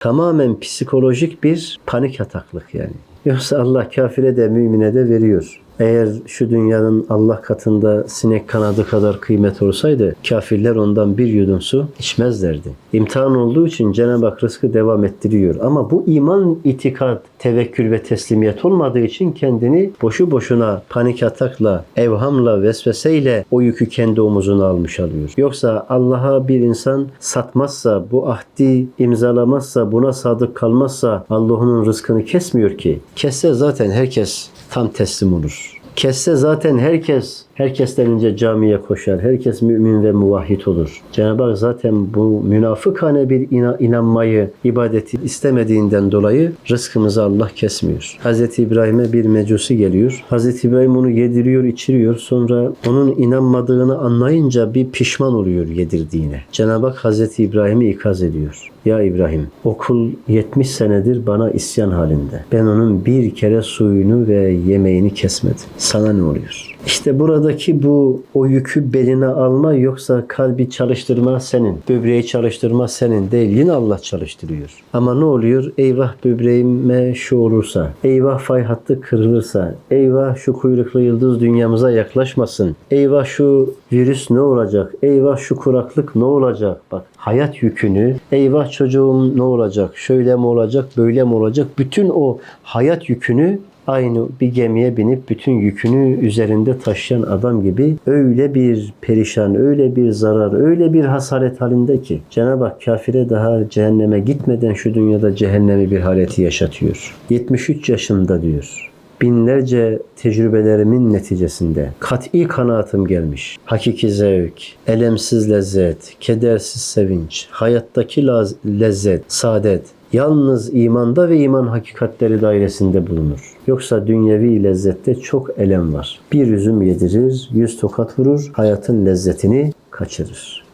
Tamamen psikolojik bir panik ataklık yani. Yoksa Allah kafire de mümine de veriyor. Eğer şu dünyanın Allah katında sinek kanadı kadar kıymet olsaydı kafirler ondan bir yudum su içmezlerdi. İmtihan olduğu için Cenab-ı Hak rızkı devam ettiriyor. Ama bu iman, itikat, tevekkül ve teslimiyet olmadığı için kendini boşu boşuna panik atakla, evhamla, vesveseyle o yükü kendi omuzuna almış alıyor. Yoksa Allah'a bir insan satmazsa, bu ahdi imzalamazsa, buna sadık kalmazsa Allah onun rızkını kesmiyor ki. Kesse zaten herkes tam teslim olur. Kesse zaten herkes herkesten önce camiye koşar. Herkes mümin ve muvahhid olur. Cenab-ı Hak zaten bu münafıkane bir ina- inanmayı, ibadeti istemediğinden dolayı rızkımızı Allah kesmiyor. Hz. İbrahim'e bir mecusi geliyor. Hz. İbrahim onu yediriyor, içiriyor. Sonra onun inanmadığını anlayınca bir pişman oluyor yedirdiğine. Cenab-ı Hak Hz. İbrahim'i ikaz ediyor. Ya İbrahim, okul 70 senedir bana isyan halinde. Ben onun bir kere suyunu ve yemeğini kesmedim. Sana ne oluyor? İşte buradaki bu o yükü beline alma yoksa kalbi çalıştırma senin. Böbreği çalıştırma senin değil. Yine Allah çalıştırıyor. Ama ne oluyor? Eyvah böbreğime şu olursa, eyvah fay hattı kırılırsa, eyvah şu kuyruklu yıldız dünyamıza yaklaşmasın, eyvah şu virüs ne olacak, eyvah şu kuraklık ne olacak? Bak hayat yükünü, eyvah çocuğum ne olacak, şöyle mi olacak, böyle mi olacak? Bütün o hayat yükünü aynı bir gemiye binip bütün yükünü üzerinde taşıyan adam gibi öyle bir perişan, öyle bir zarar, öyle bir hasaret halinde ki Cenab-ı Hak kafire daha cehenneme gitmeden şu dünyada cehennemi bir haleti yaşatıyor. 73 yaşında diyor. Binlerce tecrübelerimin neticesinde kat'i kanaatim gelmiş. Hakiki zevk, elemsiz lezzet, kedersiz sevinç, hayattaki lezzet, saadet, yalnız imanda ve iman hakikatleri dairesinde bulunur. Yoksa dünyevi lezzette çok elem var. Bir üzüm yedirir, yüz tokat vurur, hayatın lezzetini kaçırır.